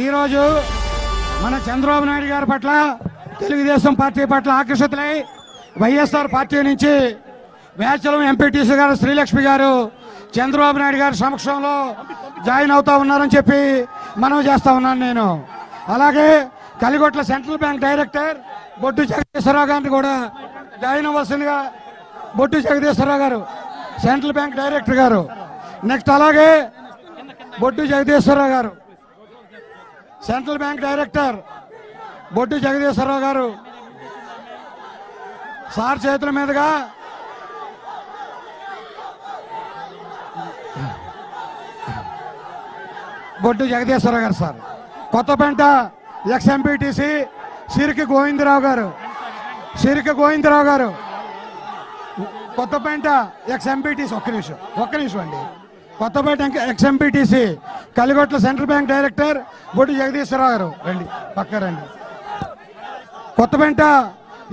ఈరోజు మన చంద్రబాబు నాయుడు గారి పట్ల తెలుగుదేశం పార్టీ పట్ల ఆకర్షితులై వైఎస్ఆర్ పార్టీ నుంచి వేచలం ఎంపీటీసీ గారు శ్రీలక్ష్మి గారు చంద్రబాబు నాయుడు గారి సమక్షంలో జాయిన్ అవుతా ఉన్నారని చెప్పి మనవి చేస్తా ఉన్నాను నేను. అలాగే Kaligotla central bank director Boddu Jagadeeswararao గారిని కూడా join అవ్వాల్సిందిగా Boddu Jagadeeswararao garu central bank director garu. Next అలాగే Boddu Jagadeeswararao garu. Central bank director Boddu Jagadeeswararao garu. Sir చేతుల మీదుగా. బొడ్డు Jagadeeswararao garu sir. కొత్తపేంట X MPTC సిరికి గోవిందరావు గారు. సిరికి గోవిందరావు గారు. కొత్తపేంట ఎక్స్ ఎంపీటీసీ ఒక్క నిమిషం ఒక్క నిమిషం అండి. Kothapeta ex MPTC Kaligotla central bank director Boddu Jagadeeswararao garu. రండి పక్క రండి. కొత్తపేట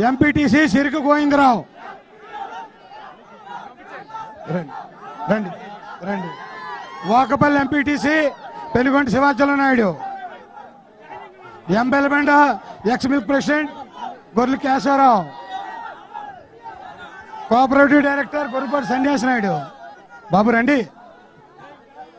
ఎంపీటీసీ సిరికి గోవిందరావు. రండి రండి రండి. Vakapalli MPTC Penugonda Sivachalam Naidu. ఎంబెల్బెండ ex milk president Gorrela Kesavarao. Cooperative director Gurupati సన్యాసి నాయుడు. బాబు రండి.